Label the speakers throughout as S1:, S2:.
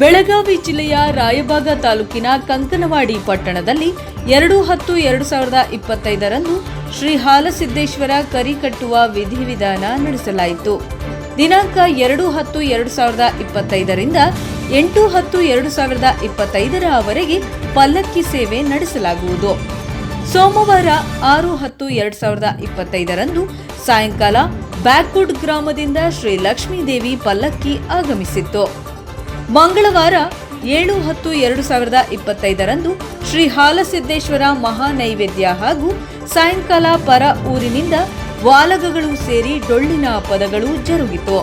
S1: ಬೆಳಗಾವಿ ಜಿಲ್ಲೆಯ ರಾಯಬಾಗ ತಾಲೂಕಿನ ಕಂಕನವಾಡಿ ಪಟ್ಟಣದಲ್ಲಿ ಎರಡು ಹತ್ತು ಎರಡು ಸಾವಿರದ ಇಪ್ಪತ್ತೈದರಂದು ಶ್ರೀ ಹಾಲಸಿದ್ದೇಶ್ವರ ಕರಿ ಕಟ್ಟುವ ವಿಧಿವಿಧಾನ ನಡೆಸಲಾಯಿತು. ದಿನಾಂಕ ಎರಡು ಹತ್ತು ಎರಡು ಸಾವಿರದ ಇಪ್ಪತ್ತೈದರಿಂದ ಎಂಟು ಹತ್ತು ಎರಡು ಸಾವಿರದ ಇಪ್ಪತ್ತೈದರವರೆಗೆ ಪಲ್ಲಕ್ಕಿ ಸೇವೆ ನಡೆಸಲಾಗುವುದು. ಸೋಮವಾರ ಆರು ಹತ್ತು ಎರಡು ಸಾವಿರದ ಇಪ್ಪತ್ತೈದರಂದು ಸಾಯಂಕಾಲ ಬ್ಯಾಕ್ವುಡ್ ಗ್ರಾಮದಿಂದ ಶ್ರೀ ಲಕ್ಷ್ಮೀದೇವಿ ಪಲ್ಲಕ್ಕಿ ಆಗಮಿಸಿತ್ತು. ಮಂಗಳವಾರ ಏಳು ಹತ್ತು ಎರಡು ಸಾವಿರದ ಇಪ್ಪತ್ತೈದರಂದು ಶ್ರೀ ಹಾಲಸಿದ್ದೇಶ್ವರ ಮಹಾ ನೈವೇದ್ಯ ಹಾಗೂ ಸಾಯಂಕಾಲ ಪರ ಊರಿನಿಂದ ವಾಲಗಗಳು ಸೇರಿ ಡೊಳ್ಳಿನ ಪದಗಳು ಜರುಗಿತು.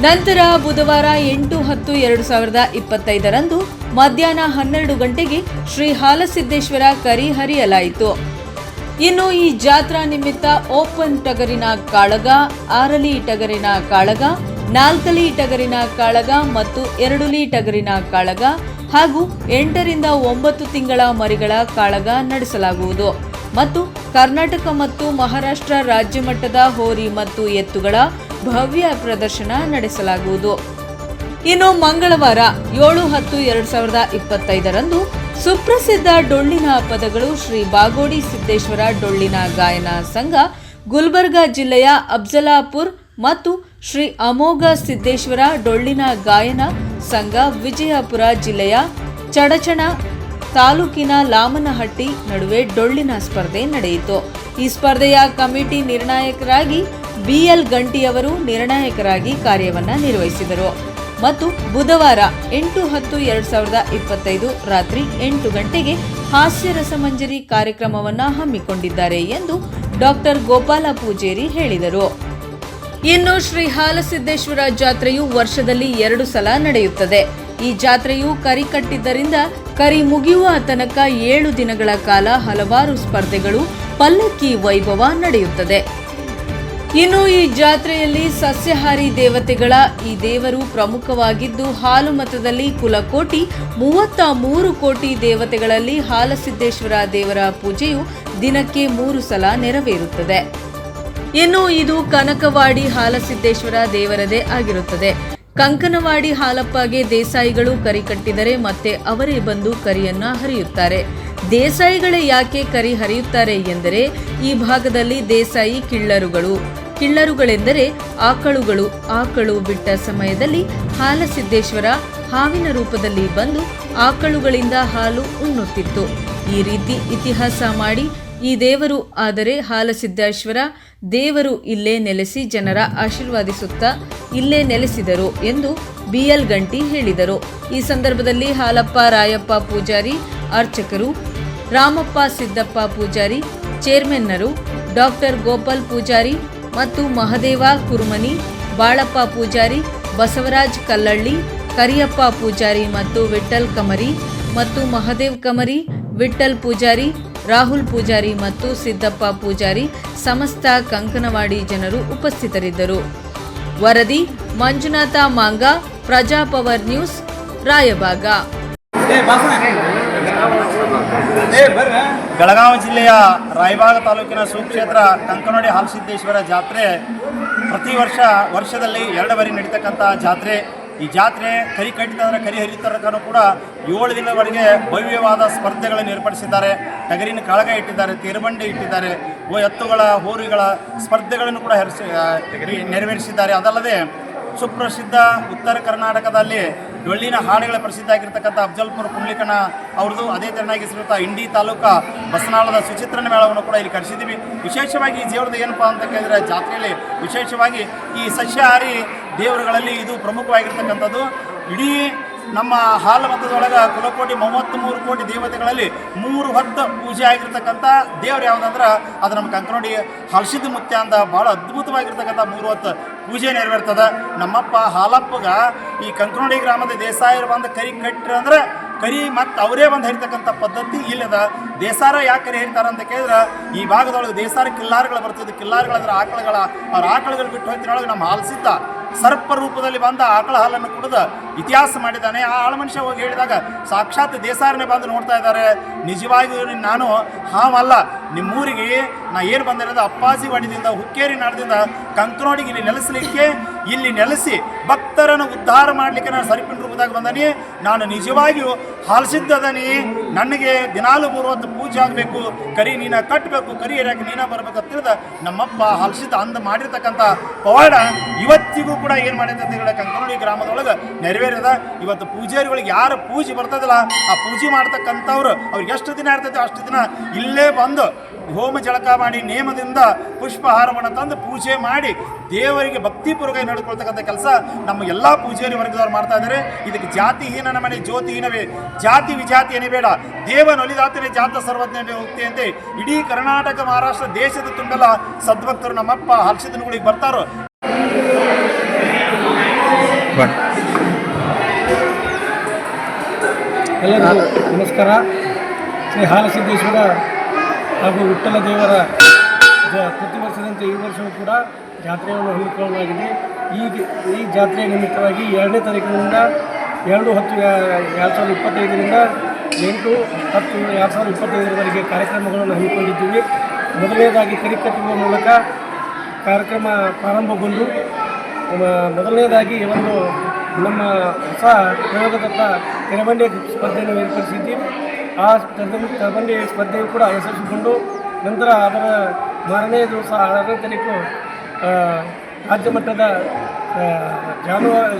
S1: ನಂತರ ಬುಧವಾರ ಎಂಟು ಹತ್ತು ಎರಡು ಸಾವಿರದ ಇಪ್ಪತ್ತೈದರಂದು ಮಧ್ಯಾಹ್ನ ಹನ್ನೆರಡು ಗಂಟೆಗೆ ಶ್ರೀ ಹಾಲಸಿದ್ದೇಶ್ವರ ಕರಿ ಹರಿಯಲಾಯಿತು. ಇನ್ನು ಈ ಜಾತ್ರಾ ನಿಮಿತ್ತ ಓಪನ್ ಟಗರಿನ ಕಾಳಗ, ಆರಲಿ ಟಗರಿನ ಕಾಳಗ ನಾಲ್ಕಲಿ ಟಗರಿನ ಕಾಳಗ ಮತ್ತು ಎರಡುಲಿ ಟಗರಿನ ಕಾಳಗ ಹಾಗೂ ಎಂಟರಿಂದ ಒಂಬತ್ತು ತಿಂಗಳ ಮರಿಗಳ ಕಾಳಗ ನಡೆಸಲಾಗುವುದು. ಮತ್ತು ಕರ್ನಾಟಕ ಮತ್ತು ಮಹಾರಾಷ್ಟ್ರ ರಾಜ್ಯ ಮಟ್ಟದ ಹೋರಿ ಮತ್ತು ಎತ್ತುಗಳ ಭವ್ಯ ಪ್ರದರ್ಶನ ನಡೆಸಲಾಗುವುದು. ಇನ್ನು ಮಂಗಳವಾರ ಏಳು ಹತ್ತು ಎರಡು ಸಾವಿರದ ಇಪ್ಪತ್ತೈದರಂದು ಸುಪ್ರಸಿದ್ಧ ಡೊಳ್ಳಿನ ಪದಗಳು ಶ್ರೀ ಬಾಗೋಡಿ ಸಿದ್ದೇಶ್ವರ ಡೊಳ್ಳಿನ ಗಾಯನ ಸಂಘ ಗುಲ್ಬರ್ಗಾ ಜಿಲ್ಲೆಯ ಅಫ್ಜಲಾಪುರ್ ಮತ್ತು ಶ್ರೀ ಅಮೋಘ ಸಿದ್ದೇಶ್ವರ ಡೊಳ್ಳಿನ ಗಾಯನ ಸಂಘ ವಿಜಯಪುರ ಜಿಲ್ಲೆಯ ಚಡಚಣ ತಾಲೂಕಿನ ಲಾಮನಹಟ್ಟಿ ನಡುವೆ ಡೊಳ್ಳಿನ ಸ್ಪರ್ಧೆ ನಡೆಯಿತು. ಈ ಸ್ಪರ್ಧೆಯ ಕಮಿಟಿ ನಿರ್ಣಾಯಕರಾಗಿ ಬಿಎಲ್ ಗಂಟಿಯವರು ನಿರ್ಣಾಯಕರಾಗಿ ಕಾರ್ಯವನ್ನು ನಿರ್ವಹಿಸಿದರು. ಮತ್ತು ಬುಧವಾರ ಎಂಟು ಹತ್ತು ಎರಡು ಸಾವಿರದ ಇಪ್ಪತ್ತೈದು ರಾತ್ರಿ ಎಂಟು ಗಂಟೆಗೆ ಹಾಸ್ಯ ರಸಮಂಜರಿ ಕಾರ್ಯಕ್ರಮವನ್ನ ಹಮ್ಮಿಕೊಂಡಿದ್ದಾರೆ ಎಂದು ಡಾಕ್ಟರ್ ಗೋಪಾಲ ಪೂಜೇರಿ ಹೇಳಿದರು. ಇನ್ನು ಶ್ರೀ ಹಾಲಸಿದ್ದೇಶ್ವರ ಜಾತ್ರೆಯು ವರ್ಷದಲ್ಲಿ ಎರಡು ಸಲ ನಡೆಯುತ್ತದೆ. ಈ ಜಾತ್ರೆಯು ಕರಿ ಕಟ್ಟಿದ್ದರಿಂದ ಕರಿ ಮುಗಿಯುವ ತನಕ ಏಳು ದಿನಗಳ ಕಾಲ ಹಲವಾರು ಸ್ಪರ್ಧೆಗಳು, ಪಲ್ಲಕ್ಕಿ ವೈಭವ ನಡೆಯುತ್ತದೆ. ಇನ್ನು ಈ ಜಾತ್ರೆಯಲ್ಲಿ ಸಸ್ಯಹಾರಿ ದೇವತೆಗಳ, ಈ ದೇವರು ಪ್ರಮುಖವಾಗಿದ್ದು ಹಾಲು ಮತದಲ್ಲಿ ಕುಲಕೋಟಿ, ಮೂವತ್ತ ಮೂರು ಕೋಟಿ ದೇವತೆಗಳಲ್ಲಿ ಹಾಲಸಿದ್ದೇಶ್ವರ ದೇವರ ಪೂಜೆಯು ದಿನಕ್ಕೆ ಮೂರು ಸಲ ನೆರವೇರುತ್ತದೆ. ಇನ್ನು ಇದು ಕನಕವಾಡಿ ಹಾಲಸಿದ್ದೇಶ್ವರ ದೇವರದೇ ಆಗಿರುತ್ತದೆ. ಕಂಕನವಾಡಿ ಹಾಲಪ್ಪಗೆ ದೇಸಾಯಿಗಳು ಕರಿ ಕಟ್ಟಿದರೆ ಮತ್ತೆ ಅವರೇ ಬಂದು ಕರಿಯನ್ನ ಹರಿಯುತ್ತಾರೆ. ದೇಸಾಯಿಗಳೇ ಯಾಕೆ ಕರಿ ಹರಿಯುತ್ತಾರೆ ಎಂದರೆ ಈ ಭಾಗದಲ್ಲಿ ದೇಸಾಯಿ ಕಿಳ್ಳರುಗಳು. ಕಿಳ್ಳರುಗಳೆಂದರೆ ಆಕಳುಗಳು. ಆಕಳು ಬಿಟ್ಟ ಸಮಯದಲ್ಲಿ ಹಾಲಸಿದ್ದೇಶ್ವರ ಹಾವಿನ ರೂಪದಲ್ಲಿ ಬಂದು ಆಕಳುಗಳಿಂದ ಹಾಲು ಉಣ್ಣುತ್ತಿತ್ತು. ಈ ರೀತಿ ಇತಿಹಾಸ ಮಾಡಿ ಈ ದೇವರು ಆದರೆ ಹಾಲಸಿದ್ದೇಶ್ವರ. ದೇವರು ಇಲ್ಲೇ ನೆಲೆಸಿ ಜನರ ಆಶೀರ್ವಾದಿಸುತ್ತಾ ಇಲ್ಲೇ ನೆಲೆಸಿದರು ಎಂದು ಬಿಎಲ್ ಗಂಟಿ ಹೇಳಿದರು. ಈ ಸಂದರ್ಭದಲ್ಲಿ ಹಾಲಪ್ಪ, ರಾಯಪ್ಪ ಪೂಜಾರಿ, ಅರ್ಚಕರು, ರಾಮಪ್ಪ ಸಿದ್ದಪ್ಪ ಪೂಜಾರಿ, ಚೇರ್ಮನ್ನರು, ಡಾಕ್ಟರ್ ಗೋಪಾಲ್ ಪೂಜಾರಿ ಮತ್ತು ಮಹದೇವ ಕುರುಮನಿ, ಬಾಳಪ್ಪ ಪೂಜಾರಿ, ಬಸವರಾಜ್ ಕಲ್ಲಳ್ಳಿ, ಕರಿಯಪ್ಪ ಪೂಜಾರಿ ಮತ್ತು ವಿಠಲ್ ಕಮರಿ ಮತ್ತು ಮಹದೇವ್ ಕಮರಿ ವಿಠಲ್ ಪೂಜಾರಿ ರಾಹುಲ್ ಪೂಜಾರಿ ಮತ್ತು ಸಿದ್ದಪ್ಪ ಪೂಜಾರಿ ಸಮಸ್ತ ಕಂಕನವಾಡಿ ಜನರು ಉಪಸ್ಥಿತರಿದ್ದರು. ವರದಿ ಮಂಜುನಾಥ ಮಾಂಗ ಪ್ರಜಾಪವರ್ ನ್ಯೂಸ್ ರಾಯಬಾಗ
S2: ಬೆಳಗಾವಿ ಜಿಲ್ಲೆಯ ರಾಯಬಾಗ ತಾಲೂಕಿನ ಸುಕ್ಷೇತ್ರ ಕಂಕನಾಡಿ ಹಾಲಸಿದ್ದೇಶ್ವರ ಜಾತ್ರೆ ಪ್ರತಿ ವರ್ಷ ವರ್ಷದಲ್ಲಿ ಎರಡು ಬಾರಿ ನಡೀತಕ್ಕಂಥ ಜಾತ್ರೆ. ಈ ಜಾತ್ರೆ ಕರಿ ಕಟ್ಟಿದ್ರೆ ಕರಿ ಹರಿತರಕನು ಕೂಡ ಏಳು ದಿನದವರೆಗೆ ಭವ್ಯವಾದ ಸ್ಪರ್ಧೆಗಳನ್ನು ಏರ್ಪಡಿಸಿದ್ದಾರೆ. ಟಗರಿನ ಕಾಳಗ ಇಟ್ಟಿದ್ದಾರೆ, ತೇರುಬಂಡಿ ಇಟ್ಟಿದ್ದಾರೆ, ಓ ಎತ್ತುಗಳ, ಹೋರಿಗಳ ಸ್ಪರ್ಧೆಗಳನ್ನು ಕೂಡ ನೆರವೇರಿಸಿದ್ದಾರೆ. ಅದಲ್ಲದೆ ಸುಪ್ರಸಿದ್ಧ ಉತ್ತರ ಕರ್ನಾಟಕದಲ್ಲಿ ಡೊಳ್ಳಿನ ಹಾಡುಗಳ ಪ್ರಸಿದ್ಧ ಆಗಿರ್ತಕ್ಕಂಥ ಅಫ್ಜಲ್ಪುರ ಕುಂಬ್ಲಿಕಣ ಅವ್ರದ್ದು ಅದೇ ತೆರನಾಗಿ ಸಿಗುತ್ತಾ ಇಂಡಿ ತಾಲೂಕಾ ಬಸನಾಳದ ಸುಚಿತ್ರನ ಮೇಳವನ್ನು ಕೂಡ ಇಲ್ಲಿ ಕರೆಸಿದ್ದೀವಿ. ವಿಶೇಷವಾಗಿ ಈ ದೇವ್ರದ್ದು ಏನಪ್ಪ ಅಂತ ಕೇಳಿದ್ರೆ ಜಾತ್ರೆಯಲ್ಲಿ ವಿಶೇಷವಾಗಿ ಈ ಸಸ್ಯಾಹಾರಿ ದೇವರುಗಳಲ್ಲಿ ಇದು ಪ್ರಮುಖವಾಗಿರ್ತಕ್ಕಂಥದ್ದು. ಇಡೀ ನಮ್ಮ ಹಾಲು ಮತದೊಳಗೆ ಕುಲಕೋಟಿ ಮೂವತ್ತ್ಮೂರು ಕೋಟಿ ದೇವತೆಗಳಲ್ಲಿ ಮೂರು ಹೊತ್ತು ಪೂಜೆ ಆಗಿರ್ತಕ್ಕಂಥ ದೇವ್ರು ಯಾವುದಂದ್ರೆ ಅದು ನಮ್ಮ ಕಂಕನೋಡಿ ಹಲಸಿದ ಮುತ್ಯ ಅಂತ ಭಾಳ ಅದ್ಭುತವಾಗಿರ್ತಕ್ಕಂಥ ಮೂರು ಹೊತ್ತು ಪೂಜೆ ನೆರವೇರ್ತದೆ. ನಮ್ಮಪ್ಪ ಹಾಲಪ್ಪಗ ಈ ಕಂಕನೋಡಿ ಗ್ರಾಮದ ದೇಸಾಯರು ಬಂದು ಕರಿ ಕಟ್ಟ್ರ ಅಂದ್ರೆ ಕರಿ ಮತ್ತು ಅವರೇ ಬಂದು ಹೇಳ್ತಕ್ಕಂಥ ಪದ್ಧತಿ ಇಲ್ಲದ ದೇಸಾರ ಯಾಕೆ ಕರಿ ಹೇಳ್ತಾರೆ ಅಂತ ಕೇಳಿದ್ರೆ, ಈ ಭಾಗದೊಳಗೆ ದೇಸಾರ ಕಿಲ್ಲಾರ್ಗಳು ಬರ್ತದೆ. ಕಿಲ್ಲಾರ್ಗಳಂದ್ರೆ ಆಕಳುಗಳ, ಅವ್ರ ಆಕಳುಗಳು ಬಿಟ್ಟು ಹೋಗ್ತಿರೊಳಗೆ ನಮ್ಮ ಹಾಲ್ಸಿದ್ದ ಸರ್ಪ ರೂಪದಲ್ಲಿ ಬಂದ ಆಕಳ ಹಾಲನ್ನು ಕುಡಿದ ಇತಿಹಾಸ ಮಾಡಿದ್ದಾನೆ. ಆ ಆಳ ಮನುಷ್ಯ ಹೋಗಿ ಹೇಳಿದಾಗ, ಸಾಕ್ಷಾತ್ ದೇಸಾರನೇ ಬಂದು ನೋಡ್ತಾ ಇದ್ದಾರೆ. ನಿಜವಾಗಿಯೂ ನಾನು ಹಾವಲ್ಲ. ನಿಮ್ಮೂರಿಗೆ ನಾ ಏನು ಬಂದಿರೋದು? ಅಪ್ಪಾಜಿ ವಾಡಿದಿಂದ ಹುಕ್ಕೇರಿ ನಾಡದಿಂದ ಕಂಕನೋಡಿಗೆ ಇಲ್ಲಿ ನೆಲೆಸಲಿಕ್ಕೆ ಇಲ್ಲಿ ನೆಲೆಸಿ ಭಕ್ತರನ್ನು ಉದ್ಧಾರ ಮಾಡಲಿಕ್ಕೆ ನಾನು ಸರಿಪಿನ ರೂಪದಾಗ ಬಂದನಿ. ನಾನು ನಿಜವಾಗಿಯೂ ಹಲಸಿದ್ದದನಿ ನನಗೆ ದಿನಾಲು ಮೂರುವತ್ತು ಪೂಜೆ ಆಗಬೇಕು. ಕರಿ ನೀನ ಕಟ್ಟಬೇಕು ಕರಿ ಏರಿಯಾಕೆ ನೀನ ಬರಬೇಕು ತಿಳಿದ ನಮ್ಮಪ್ಪ ಹಲಸಿದ್ದ ಅಂದ ಮಾಡಿರ್ತಕ್ಕಂಥ ಪವಾಡ ಇವತ್ತಿಗೂ ಕೂಡ ಏನು ಮಾಡಿದೆ ಅಂತ ಹೇಳಿ ಕಂಕನೋಳಿ ಗ್ರಾಮದೊಳಗೆ ನೆರವೇರಿದೆ. ಇವತ್ತು ಪೂಜಾರಿಗಳಿಗೆ ಯಾರು ಪೂಜೆ ಬರ್ತದಲ್ಲ, ಆ ಪೂಜೆ ಮಾಡ್ತಕ್ಕಂಥವ್ರು ಅವ್ರಿಗೆ ಎಷ್ಟು ದಿನ ಇರ್ತೈತೆ ಅಷ್ಟು ದಿನ ಇಲ್ಲೇ ಬಂದು ಹೋಮ ಜಳಕ ಮಾಡಿ, ನೇಮದಿಂದ ಪುಷ್ಪಹಾರವನ್ನು ತಂದು ಪೂಜೆ ಮಾಡಿ ದೇವರಿಗೆ ಭಕ್ತಿಪೂರ್ವಕ ನಡೆದುಕೊಳ್ತಕ್ಕಂಥ ಕೆಲಸ ನಮ್ಮ ಎಲ್ಲ ಪೂಜಾರಿ ವರ್ಗದವರು ಮಾಡ್ತಾ ಇದ್ದಾರೆ ಇದಕ್ಕೆ ಜಾತಿಹೀನನ ಮನೆ ಜ್ಯೋತಿಹೀನವೇ ಜಾತಿ ವಿಜಾತಿ ಏನೇ ಬೇಡ. ದೇವನೊಲಿದಾತನೇ ಜಾತ ಸರ್ವಜ್ಞ ಹೋಗ್ತಿ ಅಂತೆ. ಇಡೀ ಕರ್ನಾಟಕ, ಮಹಾರಾಷ್ಟ್ರ ದೇಶದ ತುಂಬೆಲ್ಲ ಸದ್ಭಕ್ತರು ನಮ್ಮಪ್ಪ ಹರ್ಷದಿನಗಳಿಗೆ ಬರ್ತಾರೋ.
S3: ಎಲ್ಲರಿಗೂ ನಮಸ್ಕಾರ. ಶ್ರೀ ಹಾಲಸಿದ್ದೇಶ್ವರ ಹಾಗೂ ವಿಠ್ಠಲ ದೇವರ ಪ್ರತಿ ವರ್ಷದಂತೆ ಈ ವರ್ಷವೂ ಕೂಡ ಜಾತ್ರೆಯನ್ನು ಹಮ್ಮಿಕೊಳ್ಳಲಾಗಿದೆ. ಈ ಈ ಜಾತ್ರೆಯ ನಿಮಿತ್ತವಾಗಿ ಎರಡನೇ ತಾರೀಕಿನಿಂದ ಎರಡು ಹತ್ತು ಎರಡು ಸಾವಿರದ ಇಪ್ಪತ್ತೈದರಿಂದ ಎಂಟು ಹತ್ತು ಎರಡು ಸಾವಿರದ ಇಪ್ಪತ್ತೈದರವರೆಗೆ ಕಾರ್ಯಕ್ರಮಗಳನ್ನು ಹಮ್ಮಿಕೊಂಡಿದ್ದೀವಿ. ಮೊದಲನೇದಾಗಿ ಕರಿ ಕಟ್ಟುವ ಮೂಲಕ ಕಾರ್ಯಕ್ರಮ ಪ್ರಾರಂಭಗೊಂಡು ಮೊದಲನೇದಾಗಿ ಒಂದು ನಮ್ಮ ಹೊಸ ಪ್ರಯೋಗದತ್ತ ತೆರಬಂಡೆ ಸ್ಪರ್ಧೆಯನ್ನು ಏರ್ಪಡಿಸಿದ್ದೀವಿ. ಆ ತೆರಬಂಡಿ ಸ್ಪರ್ಧೆಯು ಕೂಡ ಯಶಸ್ವಿಗೊಂಡು ನಂತರ ಅದರ ಮಾರನೇ ದಿವಸ ಆರನೇ ತಾರೀಕು ರಾಜ್ಯ ಮಟ್ಟದ ಜಾನುವಾರು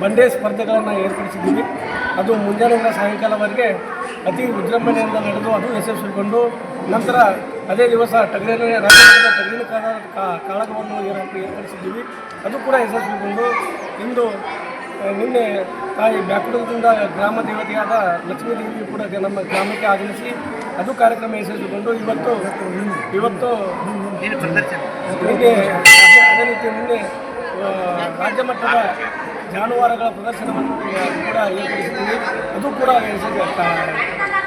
S3: ಬಂಡೆ ಸ್ಪರ್ಧೆಗಳನ್ನು ಏರ್ಪಡಿಸಿದ್ದೀವಿ. ಅದು ಮುಂಜಾನೆಯಿಂದ ಸಾಯಂಕಾಲವರೆಗೆ ಅತಿ ವಿಜೃಂಭಣೆಯಿಂದ ನಡೆದು ಅದು ಯಶಸ್ವಿಗೊಂಡು ನಂತರ ಅದೇ ದಿವಸ ಟಗರಿನ, ರಾಜ್ಯದ ಟಗರಿನ ಕಾಲ ಕಾಳಗವನ್ನು ಏರ್- ಏರ್ಪಡಿಸಿದ್ದೀವಿ. ಅದು ಕೂಡ ಯಶಸ್ವಿಗೊಂಡು ಇಂದು ನಿನ್ನೆ ತಾಯಿ ಬ್ಯಾಕುಡದಿಂದ ಗ್ರಾಮ ದೇವತೆಯಾದ ಲಕ್ಷ್ಮೀ ದೇವಿಯು ಕೂಡ ನಮ್ಮ ಗ್ರಾಮಕ್ಕೆ ಆಗಮಿಸಿ ಅದು ಕಾರ್ಯಕ್ರಮ ಯಶಸ್ವಿಗೊಂಡು ಇವತ್ತು ಇವತ್ತು ನಿನ್ನೆ ಅದೇ- ರೀತಿ ನಿನ್ನೆ ರಾಜ್ಯ ಮಟ್ಟದ ಜಾನುವಾರುಗಳ ಪ್ರದರ್ಶನವನ್ನು ಕೂಡ ಏರ್ಪಡಿಸಿದ್ದೀವಿ. ಅದು ಕೂಡ ಕ-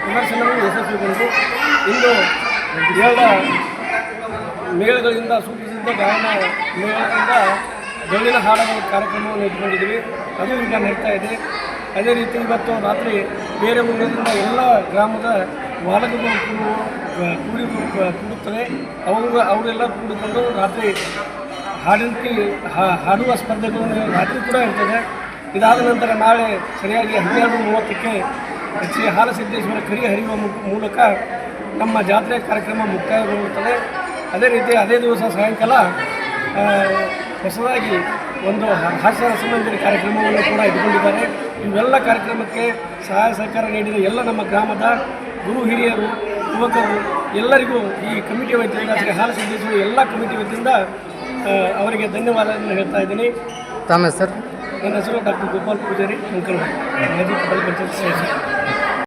S3: ಪ್ರದರ್ಶನವು ಯಶಸ್ವಿಗೊಂಡು ಇಂದು ಎರಡು ಮೇಳಗಳಿಂದ ಸೂಚಿಸಿದ್ದ ಗಾಯನ ಮೇಳದಿಂದ ಡೊಳ್ಳಿನ ಹಾಡಗಳ ಕಾರ್ಯಕ್ರಮವನ್ನು ಇಟ್ಕೊಂಡಿದ್ದೀವಿ ಅದು ಈಗ ನಡೀತಾ ಇದೆ. ಅದೇ ರೀತಿ ಇವತ್ತು ರಾತ್ರಿ ಬೇರೆ ಊರಿನಿಂದ ಎಲ್ಲ ಗ್ರಾಮದ ವಾಲಕಗಳು ಕೂಡು- ಕೂಡಿ ಕೂಡುತ್ತದೆ ಅವರು ಅವರೆಲ್ಲ ಕೂಡಿಕೊಂಡು ರಾತ್ರಿ ಹಾಡಿಕೆ ಹಾಡುವ ಸ್ಪರ್ಧೆಗಳನ್ನು ರಾತ್ರಿ ಕೂಡ ಇರ್ತದೆ. ಇದಾದ ನಂತರ ನಾಳೆ ಸರಿಯಾಗಿ ಹನ್ನೆರಡು ಮೂವತ್ತಕ್ಕೆ ಶ್ರೀ ಹಾಲಸಿದ್ದೇಶ್ವರ ಕರಿ ಹರಿಯುವ ಮೂಲಕ ನಮ್ಮ ಜಾತ್ರೆ ಕಾರ್ಯಕ್ರಮ ಮುಕ್ತಾಯಗೊಳ್ಳುತ್ತದೆ. ಅದೇ ರೀತಿ ಅದೇ ದಿವಸ ಸಾಯಂಕಾಲ ಹೊಸದಾಗಿ ಒಂದು ಹಾಸ್ಯ ರಸಮಂಜರಿ ಕಾರ್ಯಕ್ರಮವನ್ನು ಕೂಡ ಇಟ್ಟುಕೊಂಡಿದ್ದಾರೆ ಇವೆಲ್ಲ ಕಾರ್ಯಕ್ರಮಕ್ಕೆ ಸಹಾಯ ಸಹಕಾರ ನೀಡಿದ ಎಲ್ಲ ನಮ್ಮ ಗ್ರಾಮದ ಗುರು ಹಿರಿಯರು ಯುವಕರು ಎಲ್ಲರಿಗೂ ಈ ಕಮಿಟಿ ವತಿಯಿಂದ ಶ್ರೀ ಹಾಲಸಿದ್ದೇಶ್ವರ ಎಲ್ಲ ಕಮಿಟಿ ವತಿಯಿಂದ ಅವರಿಗೆ ಧನ್ಯವಾದಗಳನ್ನು ಹೇಳ್ತಾ ಇದ್ದೀನಿ.
S4: ತಮ್ಮ ಸರ್
S3: ನನ್ನ ಹೆಸರು ಡಾಕ್ಟರ್ ಗೋಪಾಲ್ ಪೂಜಾರಿ ಅಂಕಲ್. ಮಾಜಿ ಪಂಚಾಯತ್ ಸದಸ್ಯ